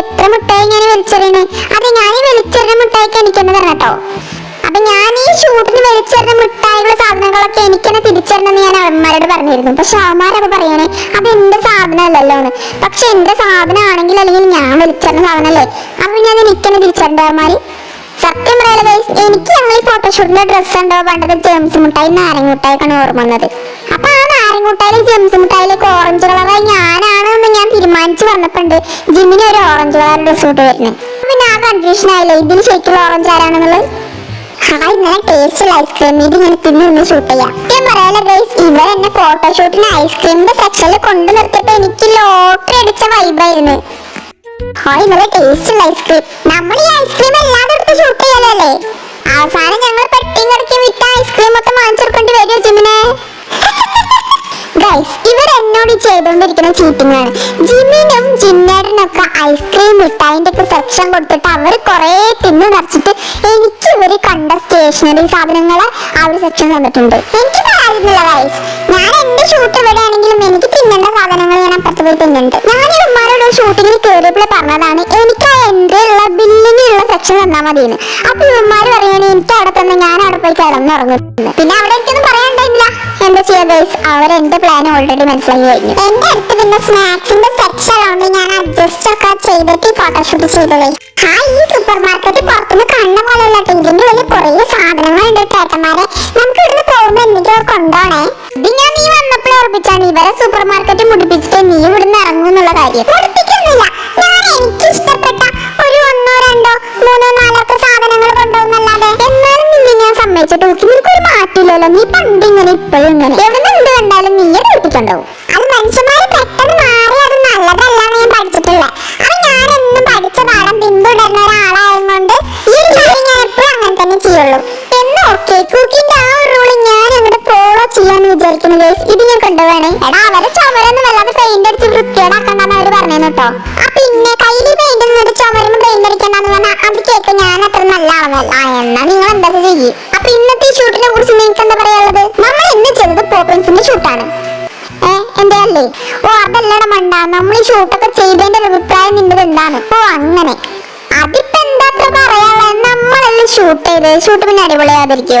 എത്ര മുട്ടായി ഞാൻ വലിച്ചെറിയണേ? അത് ഞാൻ ഈ വലിച്ചെറിഞ്ഞ മുട്ടായിക്ക് എനിക്ക് തന്നെ തരണം കേട്ടോ അപ്പൊ ഞാൻ ഈ ഷൂട്ടിന് വലിച്ചെറിഞ്ഞ മിഠായികളുടെ സാധനങ്ങളൊക്കെ എനിക്ക് തന്നെ തിരിച്ചറിഞ്ഞെന്ന് ഞാൻ അവന്മാരോട് പറഞ്ഞിരുന്നു. പക്ഷെ അവന്മാരൊക്കെ പറയണേ അത് എന്റെ സാധനമല്ലല്ലോ എന്ന് പക്ഷെ എന്റെ സാധനമാണെങ്കിൽ അല്ലെങ്കിൽ ഞാൻ വലിച്ചെറിഞ്ഞ സാധനമല്ലേ? അപ്പൊ ഞാൻ എനിക്ക് തന്നെ തിരിച്ചറിഞ്ഞ അവന്മാര്. സത്യം പറയാലോ എനിക്ക് ഞങ്ങൾ ഈ ഫോട്ടോഷൂട്ടിന്റെ ഡ്രസ്സ് ഉണ്ടോ? പണ്ടത്തെ ജെയിംസ് മുട്ടായി നാരങ്ങ മുട്ടായിക്കാണ് ഓർമ്മ വന്നത്. അപ്പൊ ആ നാരങ്ങ മുട്ടായിലും ജെയിംസ് മുട്ടായിലേക്ക് ഓറഞ്ച് ജിമ്മിന് ഒരു ഓറഞ്ച് ഡ്രസ് ഇട്ട് വരുന്നത് പിന്നെ ആ കൺഫ്യൂഷൻ ആയില്ലേ? ഇതിന് ശരിക്കുള്ള ഓറഞ്ച് ആരാണെന്നുള്ളത്? ഹായ് നല്ല ടേസ്റ്റുള്ള ഐസ്ക്രീം ഷൂട്ട് എന്നെ ഫോട്ടോഷൂട്ടിന് ഐസ്ക്രീമിന്റെ സെക്ഷനിൽ കൊണ്ടു നിർത്തിയപ്പോ എനിക്ക് ലോട്ടറി അടിച്ച വൈബായിരുന്നു ഹായ് നല്ല ടേസ്റ്റുള്ള ഐസ്ക്രീം നമ്മൾ ഈ ചെയ്തുകൊണ്ടിരിക്കുന്ന ചീറ്റിങ്ങാണ് ജിമ്മിനും ജിമിനും ജിന്നേടനൊക്കെ ഐസ്ക്രീം മിഠായിന്റെ ഒക്കെ സെക്ഷൻ കൊടുത്തിട്ട് അവർ കുറേ തിന്ന് നിറച്ചിട്ട് എനിക്ക് ഇവർ കണ്ട സ്റ്റേഷനറി സാധനങ്ങൾ ആ ഒരു സെക്ഷൻ തന്നിട്ടുണ്ട്. എനിക്ക് കാര്യമില്ല വൈസ് ഞാൻ എന്റെ ഷൂട്ട് എവിടെയാണെങ്കിലും എനിക്ക് തിന്നേണ്ട സാധനങ്ങൾ ഞാൻ അപ്പുറത്ത് പോയി തിന്നുന്നുണ്ട് ഞാൻ ഈ ഉമ്മാരോട് ഷൂട്ടിങ്ങിൽ കയറിയപ്പോൾ പറഞ്ഞതാണ് എനിക്ക് ആ എൻട്രി ഉള്ള ബില്ലിനുള്ള സെക്ഷൻ തന്നാൽ മതിയെന്ന്. അപ്പൊ ഉമ്മാർ പറയുകയാണെങ്കിൽ എനിക്ക് അവിടെ തന്നെ ഞാൻ അവിടെ പോയി കിടന്നുറങ്ങുന്നു പിന്നെ ചെയ്യാ ഗൈസ് അവർ എന്റെ പ്ലാൻ ഓൾറെഡി മനസ്സിലാക്കി കഴിഞ്ഞു. എന്റെ അടുത്ത് പിന്നെ സ്നാക്സിന്റെ സെക്ഷൻ ഉള്ളതുകൊണ്ട് ഞാൻ അഡ്ജസ്റ്റ് ഒക്കെ ചെയ്തിട്ട് ഫോട്ടോഷൂട്ട് ചെയ്തത് ആ ഈ സൂപ്പർ മാർക്കറ്റ് പുറത്തുനിന്ന് കണ്ണ പോലെയുള്ള ഇതിന്റെ ഉള്ളിൽ കുറേ സാധനങ്ങളുണ്ട് ചേട്ടന്മാരെ നമുക്ക് ഇവിടുന്ന് പോകുമ്പോ എന്തെങ്കിലും കൊണ്ടോണേ. ഇത് ഞാൻ നീ വന്നപ്പോൾ ഓർപ്പിച്ചാണ് ഇവരെ സൂപ്പർ മാർക്കറ്റ് മുടിപ്പിച്ചിട്ട് നീ ഇവിടുന്ന് ഇറങ്ങും എന്നുള്ള കാര്യം. മുടിപ്പിക്കുന്നില്ല. ഞാൻ എനിക്ക് സമ്മതിച്ചിട്ട് നോക്കി നിനക്കൊരു മാറ്റില്ലല്ലോ നീ പണ്ട് ഇങ്ങനെ ഇപ്പോഴും ഇങ്ങനെ. എവിടെ എന്ത് കണ്ടാലും നീ കുളിപ്പിച്ചുണ്ടാവും അത് മനുഷ്യന്മാര് പെട്ടെന്ന് മാറി അത് നല്ലതല്ല ഞാൻ പഠിച്ചിട്ടുള്ള അത് ഞാൻ എന്നും പഠിച്ച പാഠം പിന്തുടരുന്ന ഒരാളായതുകൊണ്ട് ഈ ഒരു ഞാൻ എപ്പോഴും അങ്ങനെ തന്നെ ചെയ്യുള്ളൂ. എന്ന് ഓക്കെ കുക്കിന്റെ ആ ഒരു റൂൾ ഞാൻ അങ്ങോട്ട് ഫോളോ ചെയ്യാന്ന് വിചാരിക്കുന്നു guys. ഇത് ഞാൻ കൊണ്ടുപോകണേ എടാ അവരെ ചുമരൊന്നും വല്ലാതെ പെയിന്റ് അടിച്ച് വൃത്തിയോടാക്കണ്ടെന്ന് അവർ പറഞ്ഞു കേട്ടോ. ആ പിന്നെ കയ്യിൽ പെയിന്റ് ചുമരുമ്പ് പെയിന്റ് അടിക്കണ്ടെന്ന് പറഞ്ഞാൽ അത് കേൾക്കും ഞാൻ അത്ര നല്ല ആളൊന്നല്ല എന്നാ നിങ്ങൾ എന്താ ചെയ്യും? ഓ അതല്ലട മണ്ട നമ്മൾ ഈ ഷൂട്ടൊക്കെ ചെയ്തതിന്റെ അഭിപ്രായം നിന്റെ എന്താണ്? ഓ അങ്ങനെ. അതിപ്പോ എന്താ പറയാ നമ്മളല്ലേ ഷൂട്ട് ചെയ്ത് ഷൂട്ട് പിന്നെ അടിപൊളിയാതിരിക്കോ